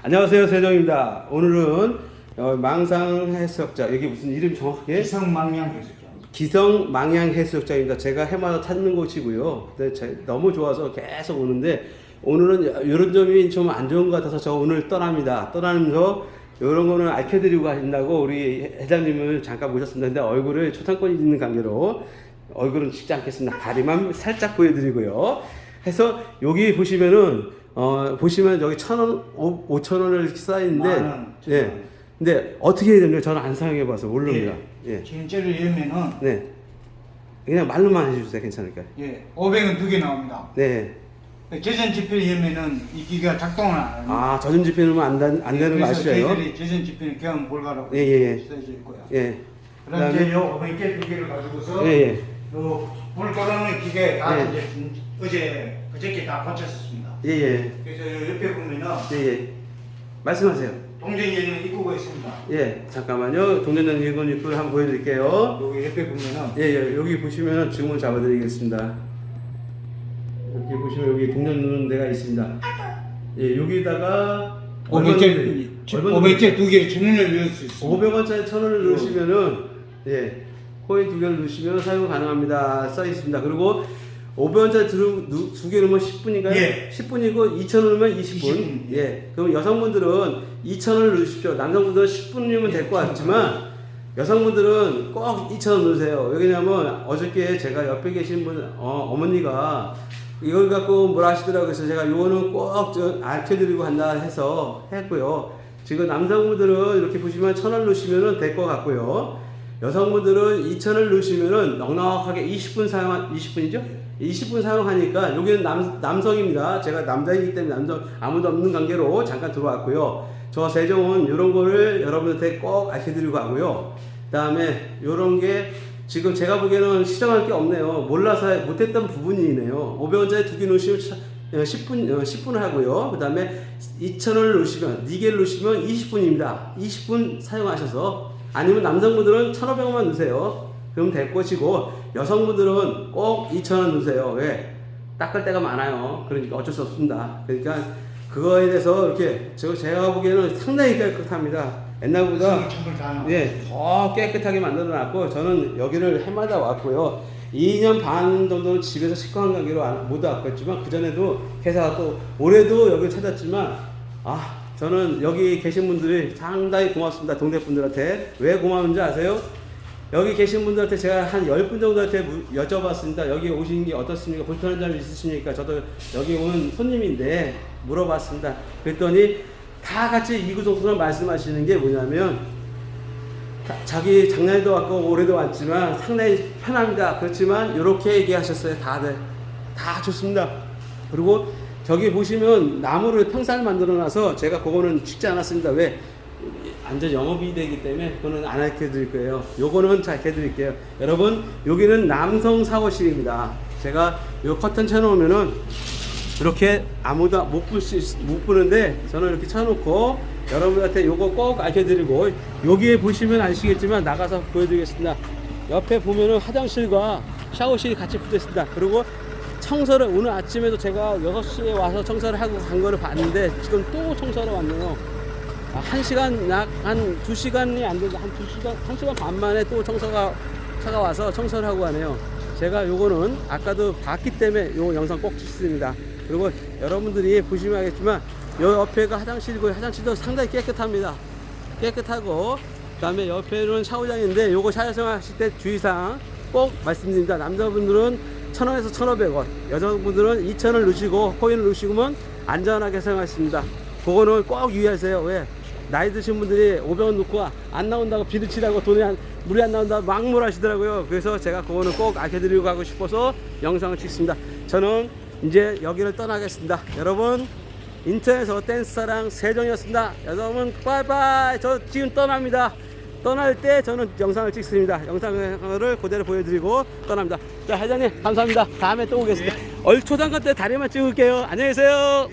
안녕하세요 세정입니다. 오늘은 어, 망상 해수욕장 여기 무슨 이름 정확하게 기성망량 해수죠. 기성 망양 해수욕장입니다. 제가 해마다 찾는 곳이고요. 근데 제- 너무 좋아서 계속 오는데 오늘은 이런 점이 좀 안 좋은 것 같아서 저 오늘 떠납니다. 떠나면서 이런 거는 알려드리고 가신다고 우리 회장님을 잠깐 모셨습니다. 근데 얼굴을 초상권이 있는 관계로 얼굴은 찍지 않겠습니다. 다리만 살짝 보여드리고요. 해서 여기 보시면은 어 보시면 여기 천 원, 오- 오천 원을 쌓이는데 만 원, 천 예. 원. 근데 어떻게 해야 되는지 저는 안 사용해봐서 모릅니다. 예. 진짜를 열면은 네. 그냥 말로만 해주세요. 괜찮을까요? 예, 500원 두개 나옵니다. 네. 재전 지폐를 열면은 이 기가 작동을 안 합니다. 아, 저전 집에 넣으면 안, 된- 안 되는 거 아시죠? 저희들이 재전 지폐는 경험 불가라고 예, 예, 예. 써져 있고요. 예. 그다음 이제 요 500개 두 개를 가지고서 예, 예. 요불 꺼놓는 기계 다 예. 이제 어제 그저께 다 고쳤었습니다. 예, 예. 그래서 요 옆에 보면은 예, 예. 말씀하세요. 동전에는 입구가 있습니다. 예, 잠깐만요. 동전전 일본 입구를 한번 보여드릴게요. 여기 옆에 보면은 예, 예. 여기 보시면 주문 잡아드리겠습니다. 여기 보시면 여기 동전 넣는 데가 있습니다. 예, 여기다가 500개 500개 두 개를 주문을 넣을 수 있습니다. 500원짜리 천 원을 넣으시면은 예 코인 두 개를 넣으시면 사용 가능합니다 써 있습니다 그리고 500원짜리 두, 두, 두개 넣으면 10분인가요? 예. 10분이고 2천 원 넣으면 20분 20분. 예 그럼 여성분들은 2천 원을 넣으십시오 남성분들은 10분이면 될것 같지만 여성분들은 꼭 2천 원 넣으세요 왜냐면 어저께 제가 옆에 계신 분 어, 어머니가 이걸 갖고 뭐라 하시더라고요 그래서 제가 요거는 꼭저 알려드리고 간다 해서 했고요 지금 남성분들은 이렇게 보시면 천원 넣으시면 될 것 같고요. 여성분들은 2천을 넣으시면은 넉넉하게 20분 사용 20분이죠? 20분 사용하니까 여기는 남, 남성입니다. 제가 남자이기 때문에 남성 아무도 없는 관계로 잠깐 들어왔고요. 저 세정은 이런 거를 여러분한테 꼭 알려드리고 하고요. 그 다음에 이런 게 지금 제가 보기에는 시정할 게 없네요. 몰라서 못했던 부분이네요. 500원짜리 두 개 넣으시면 차- 어, 10분, 어, 10분 하고요. 그 다음에 2,000원을 넣으시면, 4개를 넣으시면 20분입니다. 20분 사용하셔서, 아니면 남성분들은 1,500원만 넣으세요. 그럼 될 것이고, 여성분들은 꼭 2,000원 넣으세요. 왜? 닦을 때가 많아요. 그러니까 어쩔 수 없습니다. 그러니까 그거에 대해서 이렇게, 저, 제가 보기에는 상당히 깨끗합니다. 옛날보다 예, 더 깨끗하게 만들어 놨고 저는 여기를 해마다 왔고요. 2년 반 정도는 집에서 식구한 관계로 안- 못 왔겠지만 그 전에도 회사가 또 올해도 여기를 찾았지만 아 저는 여기 계신 분들이 상당히 고맙습니다. 동네 분들한테 왜 고마운지 아세요? 여기 계신 분들한테 제가 한 10분 정도한테 무- 여쭤봤습니다. 여기 오신 게 어떻습니까? 불편한 점 있으십니까? 저도 여기 오는 손님인데 물어봤습니다. 그랬더니 다 같이 이구동성으로 말씀하시는 게 뭐냐면 자- 자기 작년에도 왔고 올해도 왔지만 상당히 편합니다. 그렇지만 이렇게 얘기하셨어요. 다들 다 좋습니다. 그리고 저기 보시면 나무를 평상을 만들어 놔서 제가 그거는 찍지 않았습니다. 왜? 완전 영업이 되기 때문에 그거는 안 알려 드릴 거예요. 요거는 잘 알려 드릴게요. 여러분, 여기는 남성 샤워실입니다. 제가 요 커튼 쳐 놓으면은 이렇게 아무도 못볼 수, 있- 못 보는데 저는 이렇게 쳐 놓고 여러분한테 요거 꼭 알려 드리고 여기에 보시면 아시겠지만 나가서 보여 드리겠습니다. 옆에 보면은 화장실과 샤워실이 같이 붙어 있습니다. 그리고 청소를 오늘 아침에도 제가 6시에 와서 청소를 하고 간 거를 봤는데 지금 또 청소를 왔네요. 아, 한 시간 약한 두 시간이 안 되죠. 한두 시간 한 시간 반 만에 또 청소가 차가 와서 청소를 하고 가네요. 제가 요거는 아까도 봤기 때문에 요 영상 꼭 찍습니다. 그리고 여러분들이 보시면 알겠지만 요 옆에가 화장실이고 화장실도 상당히 깨끗합니다. 깨끗하고 그다음에 옆에는 샤워장인데 요거 샤워하실 때 주의사항 꼭 말씀드립니다. 남자분들은 1,000원에서 1,500원, 여자분들은 2,000원 넣으시고 코인을 넣으시면 안전하게 사용하십니다. 그거는 꼭 유의하세요. 왜? 나이 드신 분들이 500원 넣고 안 나온다고 비드치라고 돈이 안, 물이 안 나온다고 막물 하시더라고요. 그래서 제가 그거는 꼭 알려드리고 가고 싶어서 영상을 찍습니다. 저는 이제 여기를 떠나겠습니다. 여러분, 인터넷에서 댄스 사랑 세정이었습니다. 여러분, 바이바이. 저 지금 떠납니다. 떠날 때 저는 영상을 찍습니다. 영상을 그대로 보여드리고 떠납니다. 자, 회장님, 감사합니다. 다음에 또 오겠습니다. 얼초당간 때 다리만 찍을게요. 안녕히 계세요.